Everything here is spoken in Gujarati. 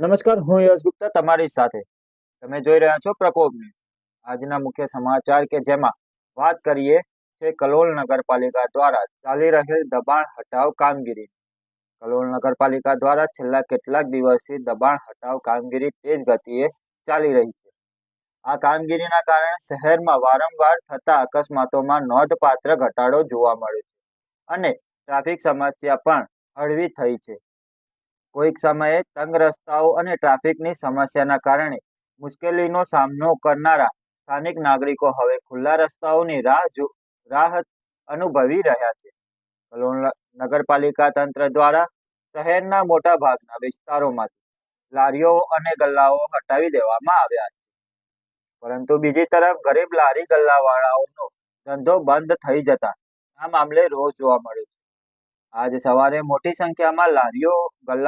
નમસ્કાર, હું યશ ગુપ્તા તમારી સાથે. તમે જોઈ રહ્યા છો પ્રકોપ ન્યૂઝ. આજના મુખ્ય સમાચાર કે જેમાં વાત કરીએ છે કલોલ નગરપાલિકા દ્વારા ચાલી રહેલ દબાણ હટાવ કામગીરી. કલોલ નગરપાલિકા દ્વારા છેલ્લા કેટલાક દિવસથી દબાણ હટાવ કામગીરી તેજ ગતિએ ચાલી રહી છે. આ કામગીરીના કારણે શહેરમાં વારંવાર થતા અકસ્માતોમાં નોંધપાત્ર ઘટાડો જોવા મળ્યો છે અને ટ્રાફિક સમસ્યા પણ હળવી થઈ છે. કોઈક સમયે તંગ રસ્તાઓ અને ટ્રાફિકની સમસ્યાના કારણે મુશ્કેલીનો સામનો કરનારા સ્થાનિક નાગરિકો હવે ખુલ્લા રસ્તાઓની રાહ જો રાહત અનુભવી રહ્યા છે. નગરપાલિકા તંત્ર દ્વારા શહેરના મોટા ભાગના વિસ્તારોમાંથી લારીઓ અને ગલ્લાઓ હટાવી દેવામાં આવ્યા છે. પરંતુ બીજી તરફ ગરીબ લારી ગલ્લાવાળાઓનો ધંધો બંધ થઈ જતા આ મામલે રોષ જોવા મળ્યો છે. આજે સવારે મોટી સંખ્યામાં લારીઓ, ગલ્લા